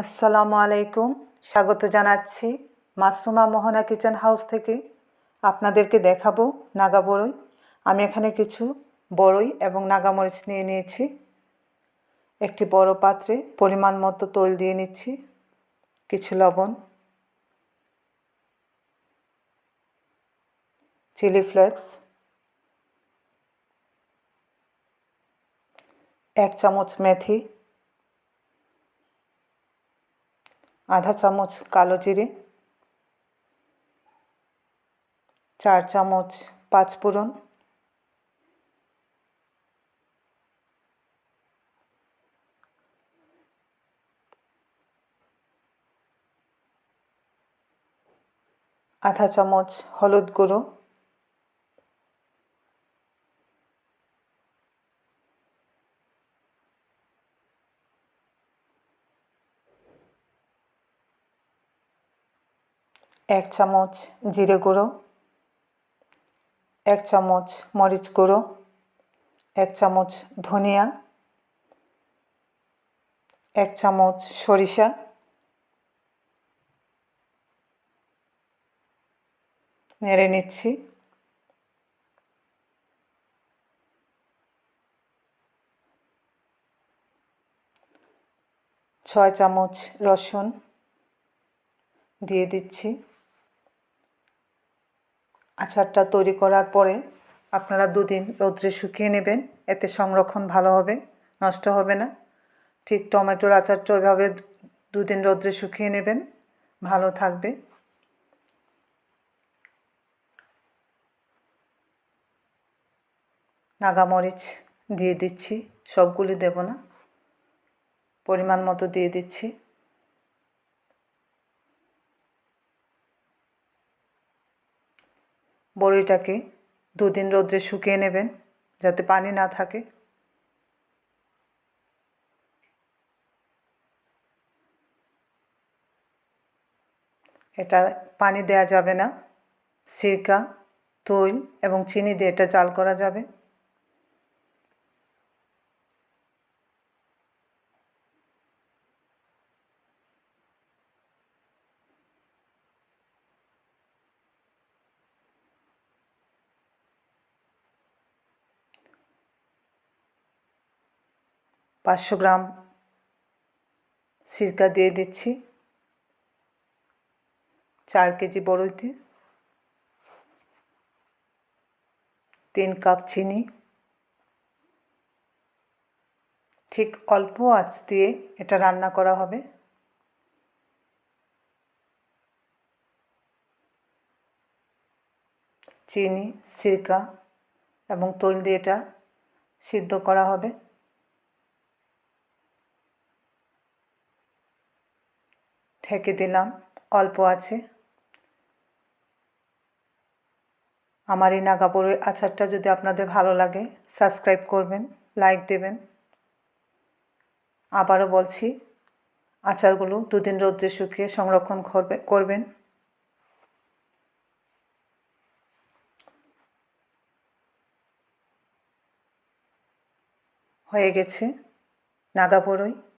আসসালামু আলাইকুম। স্বাগত জানাচ্ছি মাসুমা মোহনা কিচেন হাউস থেকে। আপনাদেরকে দেখাবো নাগা বড়ই আমি এখানে কিছু বড়ই এবং নাগামরিচ নিয়ে নিয়েছি। একটি বড় পাত্রে পরিমাণ মতো তৈল দিয়ে নিচ্ছি। কিছু লবণ। Chilli flakes. এক চামচ মেথি। আধা চামচ কালো জিরে চার চামচ পাঁচফোড়ন আধা চামচ হলুদ গুঁড়ো এক চামচ জিরে গুঁড়ো, এক চামচ মরিচ গুঁড়ো, এক চামচ ধনিয়া, এক চামচ সরিষা, নেড়ে নিচ্ছি। ছয় চামচ রসুন দিয়ে দিচ্ছি। আচারটা তৈরি করার পরে আপনারা দুদিন রৌদ্রে শুকিয়ে নেবেন। এতে সংরক্ষণ ভালো হবে, নষ্ট হবে না। ঠিক টমেটোর আচারটা ওইভাবে দুদিন রৌদ্রে শুকিয়ে নেবেন। ভালো থাকবে। নাগামরিচ দিয়ে দিচ্ছি, সবগুলি দেব না। পরিমাণ মতো দিয়ে দিচ্ছি। বড়িটাকে দুদিন রোদ্রে শুকিয়ে নেবেন, যাতে পানি না থাকে। এটা পানি দেয়া যাবে না। সিরকা, তৈল এবং চিনি দিয়ে এটা চাল করা যাবে। পাঁচশো গ্রাম সিরকা দিয়ে দিচ্ছি। চার কেজি বড়ইতে। তিন কাপ চিনি। ঠিক অল্প আঁচ দিয়ে এটা রান্না করা হবে। চিনি, সিরকা এবং তৈল দিয়ে এটা সিদ্ধ করা হবে। ঠেকে দিলাম, অল্প আছে। আমার এই নাগাপুরের আচারটা যদি আপনাদের ভালো লাগে, সাবস্ক্রাইব করবেন, লাইক দেবেন। আবারও বলছি, আচারগুলো দুদিন রৌদ্রে শুকিয়ে সংরক্ষণ করবে, করবেন। হয়ে গেছে নাগাপুরই।